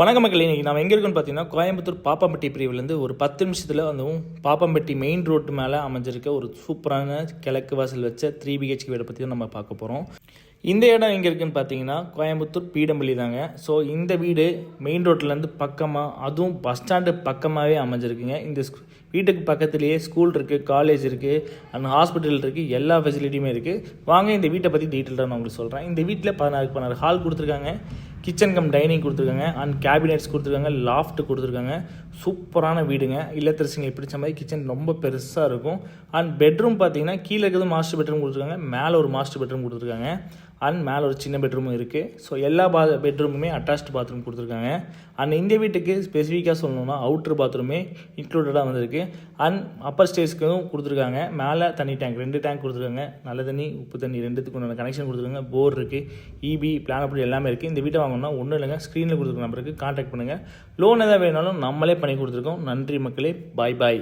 வணக்க மக்கள் இன்றைக்கி நம்ம எங்கே இருக்குன்னு பார்த்தீங்கன்னா கோயம்புத்தூர் பாப்பாம்பட்டி பிரிவுலேருந்து ஒரு பத்து நிமிஷத்தில் வந்துவும் பாப்பாம்பட்டி மெயின் ரோட்டு மேலே அமைஞ்சிருக்க ஒரு சூப்பரான கிழக்கு வாசல் வச்ச த்ரீ பிஹெச்கே வீடை பற்றி தான் நம்ம பார்க்க போகிறோம் இந்த இடம் எங்கே இருக்குன்னு பார்த்தீங்கன்னா கோயம்புத்தூர் பீடம்பள்ளி தாங்க. ஸோ இந்த வீடு மெயின் ரோட்லேருந்து பக்கமாக அதுவும் பஸ் ஸ்டாண்டு பக்கமாகவே அமைஞ்சிருக்குங்க. இந்த வீட்டுக்கு பக்கத்துலேயே ஸ்கூல் இருக்குது காலேஜ் இருக்குது அண்ட் ஹாஸ்பிட்டல் இருக்குது எல்லா ஃபெசிலிட்டியுமே இருக்குது வாங்க இந்த வீட்டை பற்றி டீட்டெயிலாக நான் உங்களுக்கு சொல்கிறேன் இந்த வீட்டில் பதினாறு பதினாறு ஹால் கொடுத்துருக்காங்க. கிச்சன் கம் டைனிங் கொடுத்துருக்காங்க அண்ட் கேபினெட்ஸ் கொடுத்துருக்காங்க லாஃப்ட் கொடுத்துருக்காங்க. சூப்பரான வீடுங்க. இல்லத்தரசிங்களுக்கு பிடிச்ச மாதிரி கிச்சன் ரொம்ப பெருசாக இருக்கும். அண்ட் பெட்ரூம் பார்த்தீங்கன்னா கீழே இருக்கிறது மாஸ்டர் பெட்ரூம் கொடுத்துருக்காங்க மேலே ஒரு மாஸ்டர் பெட்ரூம் கொடுத்துருக்காங்க. அண்ட் மேலே ஒரு சின்ன பெட்ரூமும் இருக்குது ஸோ எல்லா பா பெட்ரூமுமே அட்டாச்டு பாத்ரூம் கொடுத்துருக்காங்க. அண்ட் இந்த வீட்டுக்கு ஸ்பெசிஃபிக்காக சொல்லணும்னா அவுட்ரு பாத்ரூமே இன்க்ளூடடாக வந்திருக்கு. அண்ட் அப்பர் ஸ்டேஜ்க்கும் கொடுத்துருக்காங்க. மேலே தண்ணி டேங்க் ரெண்டு டேங்க் கொடுத்துருக்காங்க. நல்ல தண்ணி உப்பு தண்ணி ரெண்டுத்துக்கு உண்டான கனெக்ஷன் கொடுத்துருக்காங்க. போர் இருக்குது இபி பிளான் அப்படி எல்லாமே இருக்குது இந்த வீட்டை வாங்கணும்னா ஒன்றும் இல்லைங்க. ஸ்க்ரீனில் கொடுத்துருக்க நம்பருக்கு கான்டாக்ட் பண்ணுங்கள் லோன் எதாவது வேணாலும் நம்மளே பண்ணி கொடுத்துருக்கோம். நன்றி மக்களே. பாய் பாய்